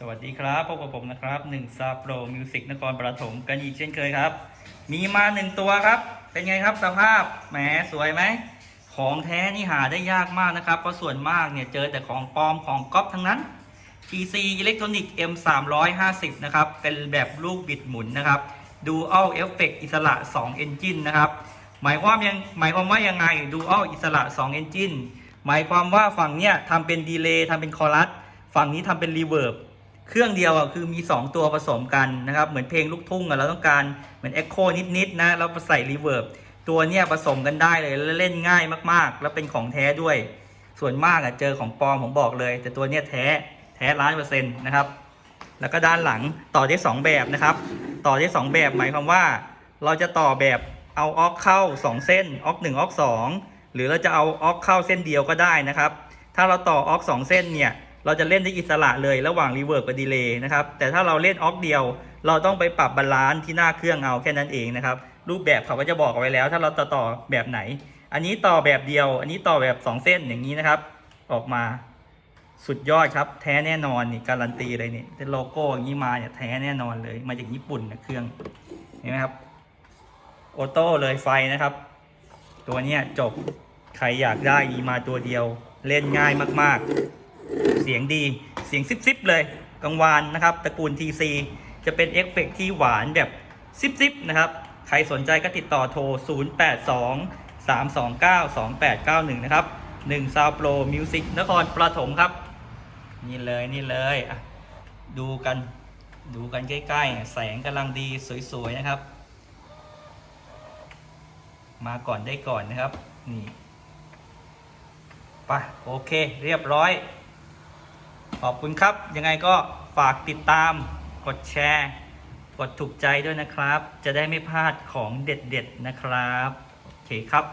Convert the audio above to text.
สวัสดีครับพบกับผมนะครับหนึ่งซาโปรมิวสิกนครปฐมกันอีกเช่นเคยครับ มีมาหนึ่งตัวครับ เป็นไงครับสภาพแหมสวยไหม ของแท้นี่หาได้ยากมากนะครับ เพราะส่วนมากเนี่ยเจอแต่ของปลอมของก๊อปทั้งนั้น TC Electronic M 3 5 0นะครับ เป็นแบบลูกบิดหมุนนะครับ Dual Effect อิสระ 2 Engine นะครับ หมายความยังหมายความว่ายังไง Dual อิสระ 2 Engine หมายความว่าฝั่งเนี้ยทำเป็นดีเลย์ทำเป็นคอรัสฝั่งนี้ทำเป็นรีเวิร์บ เครื่องเดียวอะคือมี 2 ตัวผสมกันนะครับเหมือนเพลงลูกทุ่งอะเราต้องการเหมือนเอ็กโคนิดๆนะเราใส่รีเวิร์บตัวเนี้ยผสมกันได้เลยแล้วเล่นง่ายมากๆ แล้วเป็นของแท้ด้วย ส่วนมากอะเจอของปลอมผมบอกเลย แต่ตัวเนี้ยแท้แท้ร้านเปอร์เซ็นต์นะครับแล้วก็ด้านหลังต่อได้ 2 แบบนะครับ ต่อได้ 2 แบบหมายความว่า เราจะต่อแบบเอาออกเข้า 2 เส้นออก1ออก2หรือเราจะเอาออกเข้าเส้นเดียวก็ได้นะครับ ถ้าเราต่อออก2เส้นเนี่ย เราจะเล่นได้อิสระเลยระหว่างรีเวิร์บกับดีเลย์นะครับ แต่ถ้าเราเล่นออกเดียว เราต้องไปปรับบาลานซ์ที่หน้าเครื่องเอาแค่นั้นเองนะครับ รูปแบบเขาก็จะบอกเอาไว้แล้ว ถ้าเราต่อต่อแบบไหน อันนี้ต่อแบบเดียว อันนี้ต่อแบบ 2 เส้นอย่างนี้นะครับ ออกมาสุดยอดครับ แท้แน่นอนนี่การันตีเลยนี่โลโก้อย่างนี้มาเนี่ยแท้แน่นอนเลยมาจากญี่ปุ่นนะเครื่องเห็นไหมครับออโต้เลยไฟนะครับ ตัวเนี้จบ ใครอยากได้มีมาตัวเดียว เล่นง่ายมาก ๆ เสียงดี เสียงซิบๆเลยกังวานนะครับตระกูล TC จะเป็นเอฟเฟกต์ที่หวานแบบซิบๆนะครับ ใครสนใจก็ติดต่อโทร 082 329 2891 นะครับ1 s o u n d Pro Music นครปฐมครับ นี่เลยนี่เลยดูกันดูกันใกล้ๆ แสงกำลังดีสวยๆนะครับ มาก่อนได้ก่อนนะครับ นี่ไปโอเค เรียบร้อย ขอบคุณครับ ยังไงก็ฝากติดตาม กดแชร์ กดถูกใจด้วยนะครับ จะได้ไม่พลาดของเด็ดๆนะครับ โอเคครับ